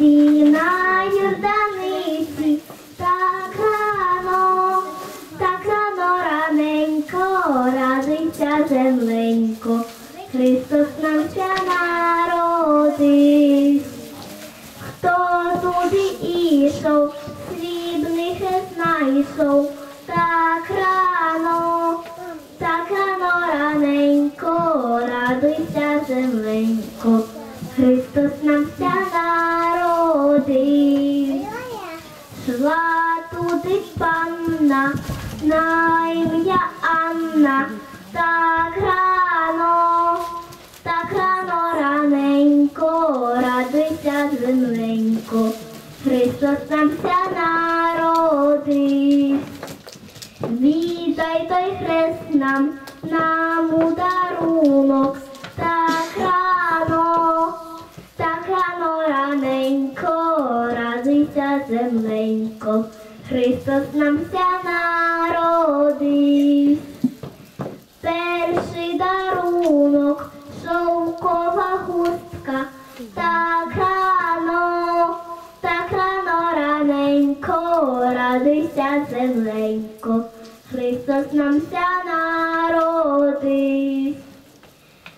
Юрданиці, на Юрданиці, так рано, радиться земленько, Христос нам ся народив. Хто туди ішов, срібних знайшов, так рано, так рано раненько, радуйся, земленько, Христос нам ся народив. Шла туди панна, на ім'я Анна, так рано, так рано раненько, радуйся, земленько, Христос нам ся народив. Віддай той хрест нам, нам у дарунок, так рано, так рано раненько, радуйся, земленько, Христос нам ся народив. Перший дарунок, шовкова хустка, так рано, так рано раненько, радуйся, земленько, Христос нам ся народив.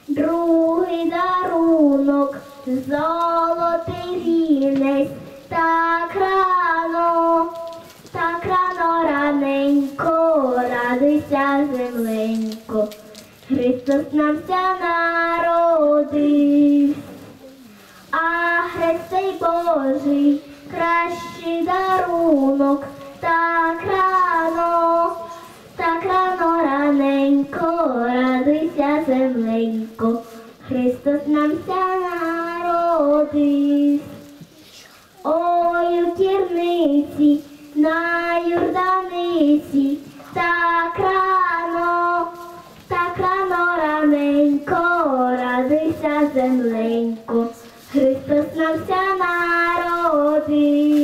Другий дарунок, золотий Христос нам ся народив. А хрест цей Божий, кращий дарунок, так рано, так рано раненько, радуйся, земленько, Христос нам ся народив. Ой, у кірниці, на Юрданиці, так рано, земленько, Христос нам народив.